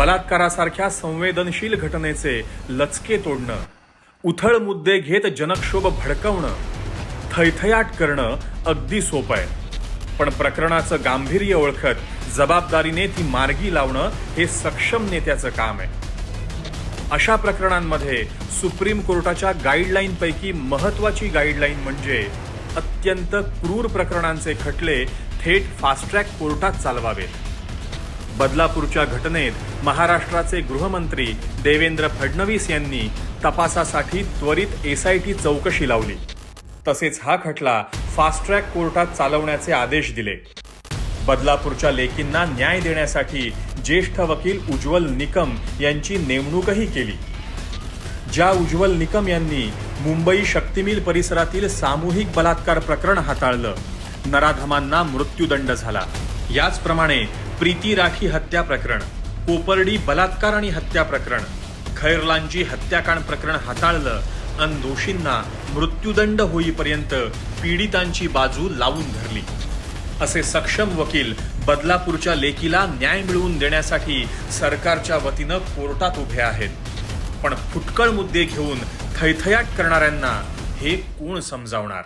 बलात्कारासारख्या संवेदनशील घटनेचे लचके तोडणं उथळ मुद्दे घेत जनक्षोभ भडकवणं थैथयाट करणं अगदी सोपं आहे. पण प्रकरणाचं गांभीर्य ओळखत जबाबदारीने ती मार्गी लावणं हे सक्षम नेत्याचं काम आहे. अशा प्रकरणांमध्ये सुप्रीम कोर्टाच्या गाईडलाईनपैकी महत्त्वाची महत्वाची गाईडलाईन म्हणजे अत्यंत क्रूर प्रकरणांचे खटले थेट फास्ट ट्रॅक कोर्टात चालवावेत. बदलापूरच्या घटनेत महाराष्ट्राचे गृहमंत्री देवेंद्र फडणवीस यांनी तपासासाठी त्वरित एसआयटी चौकशी लावली. तसेच हा खटला फास्ट ट्रॅक कोर्टात चालवण्याचे आदेश दिले. बदलापूरच्या लेकींना न्याय देण्यासाठी ज्येष्ठ वकील उज्ज्वल निकम यांची नेमणूकही केली. ज्या उज्ज्वल निकम यांनी मुंबई शक्तिमिल परिसरातील सामूहिक बलात्कार प्रकरण हाताळलं नराधमांना मृत्यूदंड झाला. याचप्रमाणे प्रीती राठी हत्या प्रकरण कोपर्डी बलात्कार आणि हत्या प्रकरण खैरलांची हत्याकांड प्रकरण हाताळलं अन दोषींना मृत्यूदंड होईपर्यंत पीडितांची बाजू लावून धरली. असे सक्षम वकील बदलापूरच्या लेकीला न्याय मिळवून देण्यासाठी सरकारच्या वतीनं कोर्टात उभे आहेत. पण फुटकळ मुद्दे घेऊन थैथयाट करणाऱ्यांना हे कोण समजावणार?